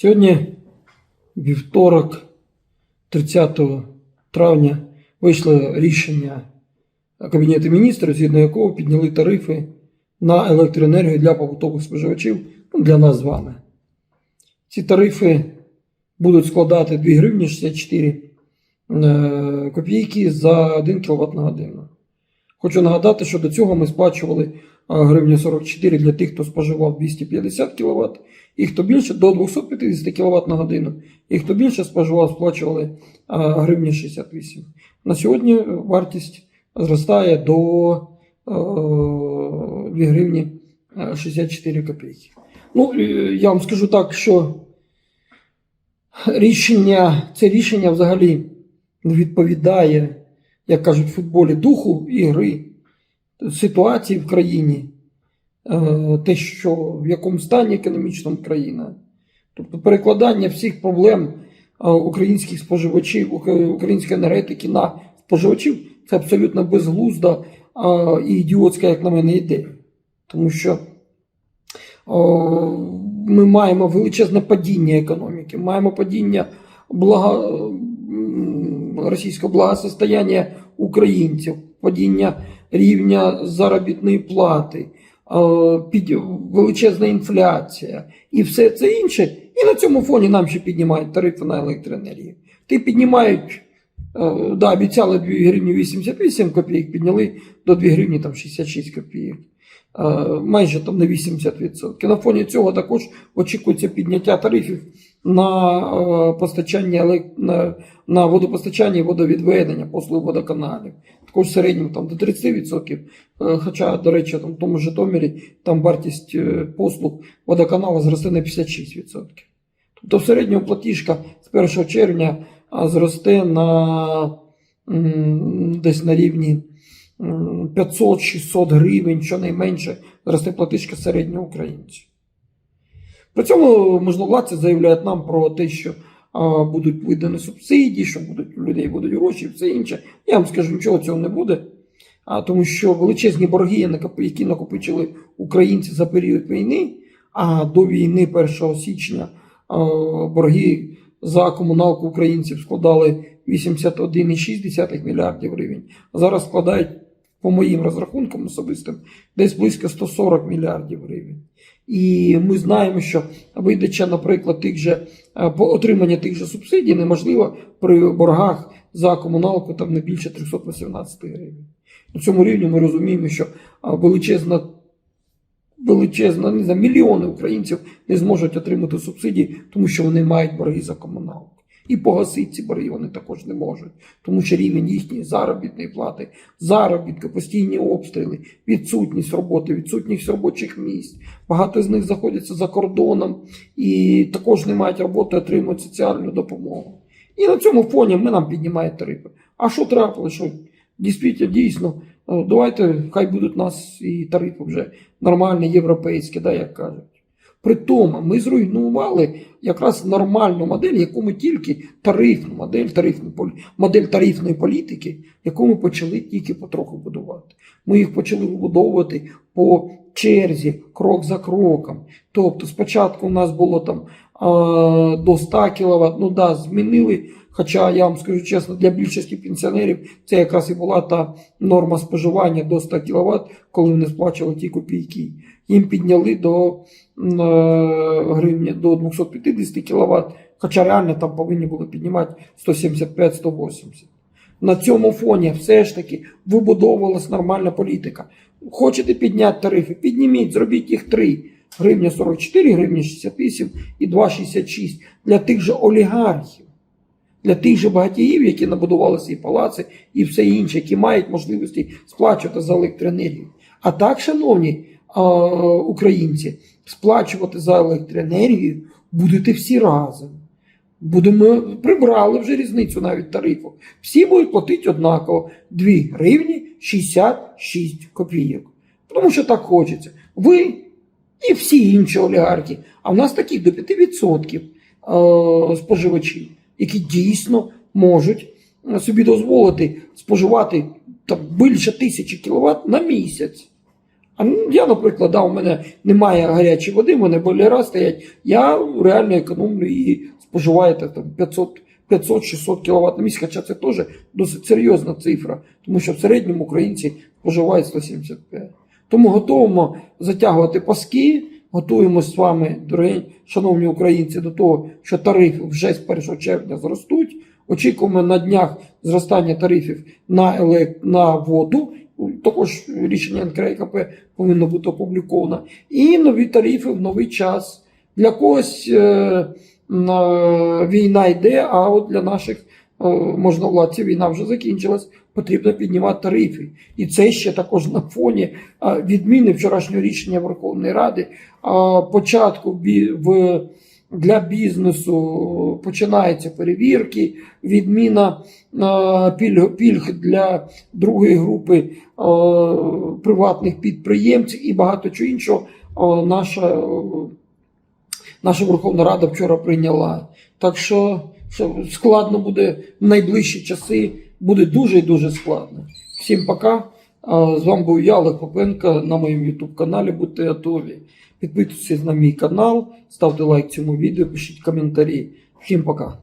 Сьогодні вівторок, 30 травня, вийшло рішення Кабінету міністрів, згідно якого підняли тарифи на електроенергію для побутових споживачів, ну, для нас з вами. Ці тарифи будуть складати 2 гривні 64 е, копійки за 1 кВт на годину. Хочу нагадати, що до цього ми сплачували а, гривню 44 для тих, хто споживав 250 кВт, і хто більше до 250 кВт на годину, і хто більше споживав, сплачували гривні 68. На сьогодні вартість зростає до е, 2 гривні е, 64 копійки. Ну, е, я вам скажу так, що рішення, це рішення взагалі не відповідає, як кажуть в футболі, духу ігри, ситуації в країні, е, те, що в якому стані економічному країна. Тобто перекладання всіх проблем е, українських споживачів, української енергетики на споживачів це абсолютно безглузда і ідіотська, як на мене, ідея. Тому що ми маємо величезне падіння економіки, маємо падіння блага, м, російського благосостояння українців, падіння рівня заробітної плати, під, величезна інфляція і все це інше. І на цьому фоні нам ще піднімають тарифи на електроенергію. Ти піднімають, е, да, обіцяли 2 гривні 88 копійок, підняли до 2 гривні там, 66 копійок. Е, майже там на 80%. На фоні цього також очікується підняття тарифів на е, постачання на, водопостачання і водовідведення послуг водоканалів. Також в середньому там до 30%. Е, Хоча, до речі, там в тому Житомирі там вартість е, послуг водоканалу зросте на 56%. Тобто в середньому платіжка з 1 червня зросте на десь на рівні 500-600 гривень, щонайменше зросте платіжка середнього українця. При цьому можновладці заявляють нам про те, що а, будуть видані субсидії, що будуть у людей будуть гроші все інше. Я вам скажу, нічого цього не буде. А, тому що величезні борги, які накопичили українці за період війни, а до війни 1 січня а, борги за комуналку українців складали 81,6 мільярдів гривень. А зараз складають, по моїм розрахункам особистим, десь близько 140 мільярдів гривень. І ми знаємо, що видача, наприклад, тих же е, по отримання тих же субсидій неможливо при боргах за комуналку там не більше 318 гривень. На цьому рівні ми розуміємо, що величезна, величезна не знаю, мільйони українців не зможуть отримати субсидії, тому що вони мають борги за комуналку. І погасити ці борги вони також не можуть, тому що рівень їхньої заробітної плати, заробітки, постійні обстріли, відсутність роботи, відсутність робочих місць. Багато з них знаходяться за кордоном і також не мають роботи, отримують соціальну допомогу. І на цьому фоні ми нам піднімають тарифи. А що трапилося? Що дійсно, дійсно, е, давайте хай будуть у нас і тарифи вже нормальні, європейські, да, як кажуть. При тому ми зруйнували якраз нормальну модель, яку ми тільки тарифну модель, тарифну, модель тарифної політики, яку ми почали тільки потроху будувати. Ми їх почали вибудовувати по черзі, крок за кроком. Тобто спочатку у нас було там до 100 кВт, ну да, змінили. Хоча я вам скажу чесно, для більшості пенсіонерів це якраз і була та норма споживання до 100 кВт, коли вони сплачували ті копійки. Їм підняли до е, гривні до 250 кВт, хоча реально там повинні були піднімати 175-180. На цьому фоні все ж таки вибудовувалась нормальна політика. Хочете підняти тарифи? Підніміть, зробіть їх три. Гривня 44, гривня 68 і 2,66 для тих же олігархів, для тих же багатіїв, які набудували свої палаци і все інше, які мають можливості сплачувати за електроенергію. А так, шановні а, українці, сплачувати за електроенергію будете всі разом. Будемо прибрали вже різницю навіть тарифу. Всі будуть платити однаково 2 гривні 66 копійок. Тому що так хочеться. Ви і всі інші олігархи. А в нас таких до 5% е, споживачів, які дійсно можуть е, собі дозволити споживати там, більше тисячі кіловат на місяць. А ну, я, наприклад, да, у мене немає гарячої води, у мене бойлера стоять. Я реально економлю і споживаю там 500 500-600 кВт на місяць, хоча це теж досить серйозна цифра, тому що в середньому українці споживають 175. Тому готуємо затягувати паски, готуємося з вами, дорогі шановні українці, до того, що тарифи вже з 1 червня зростуть. Очікуємо на днях зростання тарифів на, елект... на воду. Також рішення НКРКП повинно бути опубліковано. І нові тарифи в новий час. Для когось е, на- війна йде, а от для наших е, можновладців війна вже закінчилась. Потрібно піднімати тарифи. І це ще також на фоні е, відміни вчорашнього рішення Верховної Ради. Початку для бізнесу починаються перевірки, відміна е, пільг, пільг для другої групи приватних підприємців і багато чого іншого. Наша наша Верховна Рада вчора прийняла. Так що, що складно буде в найближчі часи, буде дуже і дуже складно. Всім пока. З вами був я, Олег Попенко, на моєму YouTube каналі. Будьте готові. Підписуйтесь на мій канал, ставте лайк цьому відео, пишіть коментарі. Всім пока.